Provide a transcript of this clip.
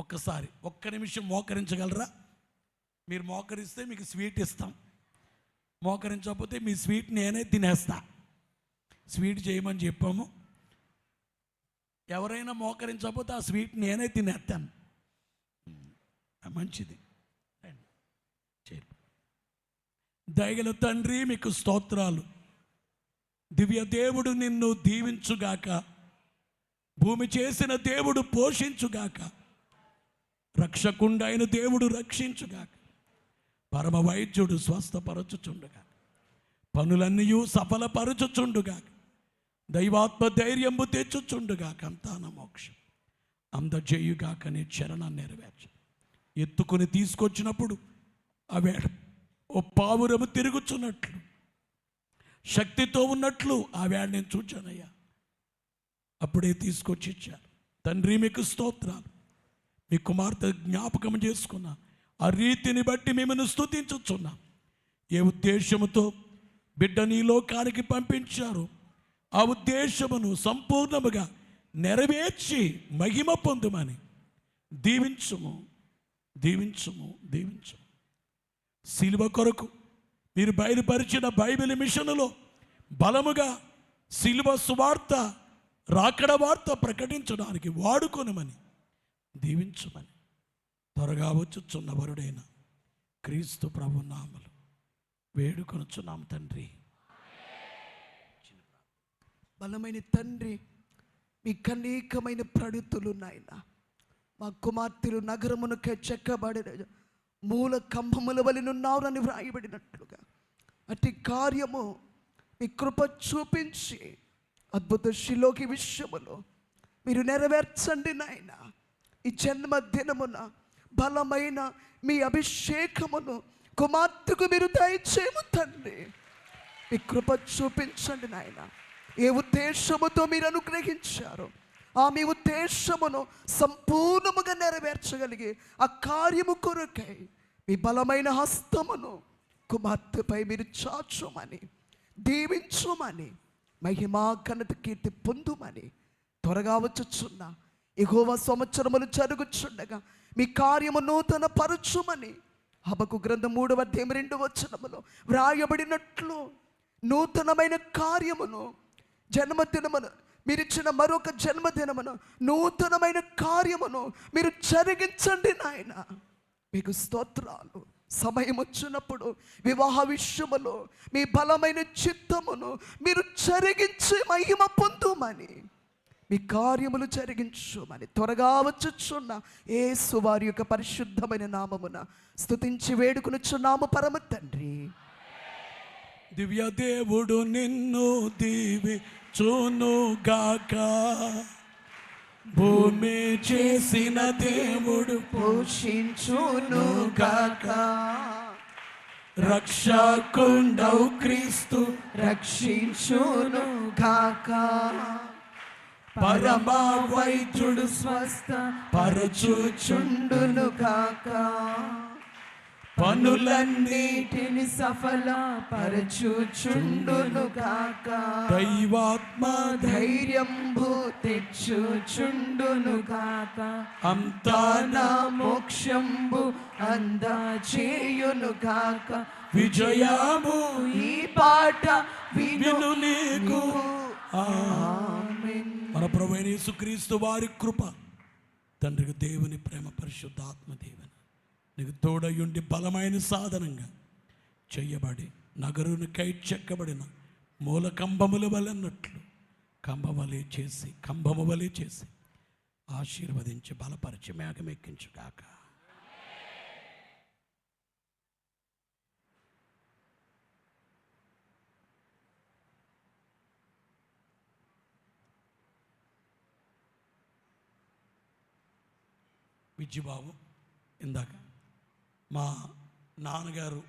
ఒక్కసారి ఒక్క నిమిషం మోకరించగలరా? మీరు మోకరిస్తే మీకు స్వీట్ ఇస్తాం. మోకరించకపోతే మీ స్వీట్ నేనే తినేస్తా. స్వీట్ చేయమని చెప్పాము. ఎవరైనా మోకరించకపోతే ఆ స్వీట్ నేనే తినేస్తాను. మంచిది. దయగల తండ్రి మీకు స్తోత్రాలు. దివ్య దేవుడు నిన్ను దీవించుగాక. భూమి చేసిన దేవుడు పోషించుగాక. రక్షకుండైన దేవుడు రక్షించుగాక. పరమ వైద్యుడు స్వస్థపరచుచుండుగా పనులన్నీ సఫలపరచుచుండుగాక. దైవాత్మ ధైర్యంబు తెచ్చుచుండుగాక. అంతాన మోక్షం. అందజేయుగాక నీ చరణాన్ని నెరవేర్చు. ఎత్తుకుని తీసుకొచ్చినప్పుడు అవేడ ఓ పావురము తిరుగుచున్నట్లు. శక్తితో ఉన్నట్లు ఆ వేడ నేను చూచానయ్యా. అప్పుడే తీసుకొచ్చి ఇచ్చారు తండ్రి మీకు స్తోత్రాలు. మీ కుమార్తె జ్ఞాపకం చేసుకున్నా. ఆ రీతిని బట్టి మిమ్మల్ని స్తుతించుచున్నా. ఏ ఉద్దేశముతో బిడ్డ నీ లోకానికి పంపించారు. ఆ ఉద్దేశమును సంపూర్ణముగా నెరవేర్చి మహిమ పొందుమని. దీవించుము దీవించుము దీవించుము. శిలువ కొరకు మీరు బయలుపరిచిన బైబిల్ మిషన్లో బలముగా శిలువ సువార్త రాకడ వార్త ప్రకటించడానికి వాడుకొనమని. దీవించమని. త్వరగా వచ్చుచున్న వరుడైన క్రీస్తు ప్రభు నామలు వేడుకొనుచున్నాం తండ్రి. బలమైన తండ్రి మీకు అనేకమైన ప్రణితులు నాయన. మా కుమార్తెలు నగరమునకే చెక్కబడిన మూల కంభముల వలెనున్నారని వ్రాయబడినట్లుగా. అట్టి కార్యము మీ కృప చూపించి అద్భుత శిలోకి విషయములో మీరు నెరవేర్చండి నాయనా. ఈ జన్మ దినమున బలమైన మీ అభిషేకమును కుమార్తెకు మీరు దయచేము తండ్రి. మీ కృప చూపించండి నాయన. ఏ ఉద్దేశముతో మీరు అనుగ్రహించారు ఆ మీ ఉద్దేశమును సంపూర్ణముగా నెరవేర్చగలిగి ఆ కార్యము కొరకై మీ బలమైన హస్తమును కుమార్తెపై మీరు చాచుమని దీవించుమని మహిమా ఘనత కీర్తి పొందుమని త్వరగా వచ్చుచున్నా ఎగోవ సంవత్సరములు జరుగుచుండగా మీ కార్యము నూతన పరచుమని హబకు గ్రంథం మూడవ అధ్యాయం రెండు వచనములో వ్రాయబడినట్లు నూతనమైన కార్యమును జన్మదినమును మీరిచ్చిన మరొక జన్మదినమును నూతనమైన కార్యమును మీరు జరిగించండి నాయన. మీకు స్తోత్రాలు. సమయం వచ్చినప్పుడు వివాహ విషయములో మీ బలమైన చిత్తమును మీరు జరిగించి మహిమ పొందుమని. మీ కార్యములు జరిగించుమని త్వరగా వచ్చుచున్న యేసు వారి యొక్క పరిశుద్ధమైన నామమున స్తుతించి వేడుకునుచున్నాము పరమ తండ్రి. దివ్య దేవుడు నిన్ను దీవి చూనుగాక భూమి చేసిన దేవుడు పోషించును గాక. రక్షకుండవు క్రీస్తు. రక్షించును గాక. పరమ వైద్యుడు స్వస్థ పరచుచుండు చుండును గాక పనులన్నీ నీటిని సఫల పరచుచుండును గాక దైవాత్మ ధైర్యం తెచ్చుచుండును గాక అంతా నా మోక్షంబు అందా చేయును గాక విజయము ఈ పాట విను నీకు. ఆమేన్. మన ప్రభు యేసుక్రీస్తు వారి కృప. తండ్రికి దేవుని ప్రేమ పరిశుద్ధాత్మ దేవుని. నీకు తోడయుండి బలమైన సాధనంగా చెయ్యబడి నగరుని కై చెక్కబడిన మూల కంబముల వలన్నట్లు కంబవలే చేసి కంబము వలె చేసి ఆశీర్వదించి బలపరిచి మేఘమెక్కించుగాక. విద్యుబాబు ఇందాక. మా నాన్నగారు